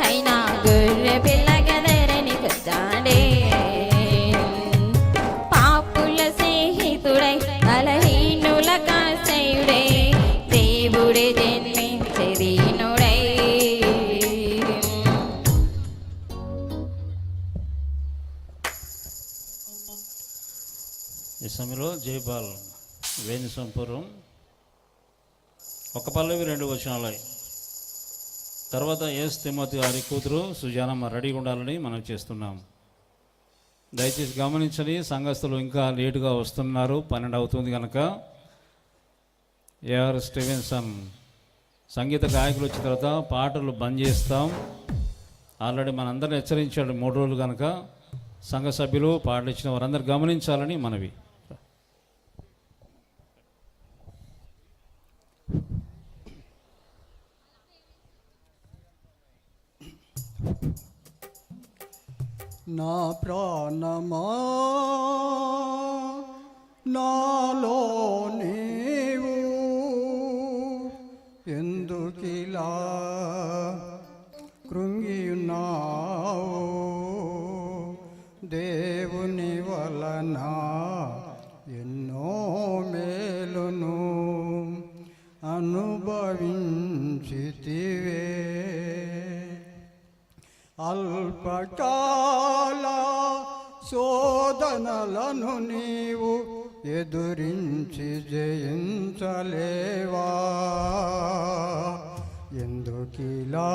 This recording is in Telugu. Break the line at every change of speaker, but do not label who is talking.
అయినా గొర్రె పిల్ల గదరని కొచ్చాడే పాపుల స్నేహితుడై బలహీనుల కాశయుడే దేవుడే జన్మించే
ఈ సమయంలో జయపాల్ వేణి సంపూర్వం ఒక పల్లవి రెండు వచనాలు. తర్వాత ఎస్ తిమ్మతి గారి కూతురు సుజానమ్మ రెడీగా ఉండాలని మనం చేస్తున్నాం. దయచేసి గమనించండి సంఘస్థులు ఇంకా లేటుగా వస్తున్నారు పన్నెండు అవుతుంది కనుక ఏఆర్ స్టీవెన్సన్ సంగీత గాయకులు వచ్చిన తర్వాత పాటలు బంద్ చేస్తాం. ఆల్రెడీ మనందరిని హెచ్చరించాడు మూడు రోజులు కనుక సంఘ సభ్యులు పాటలు ఇచ్చిన వారందరూ గమనించాలని మనవి.
నా ప్రాణమా? నాలో నీవు ఎందుకిలా కృంగియున్నావు? దేవుని వలన ఎన్నో మేలును అనుభవించితే అల్పకాల శోధనలను నీవు ఎదురించి జయించలేవా? ఎందుకిలా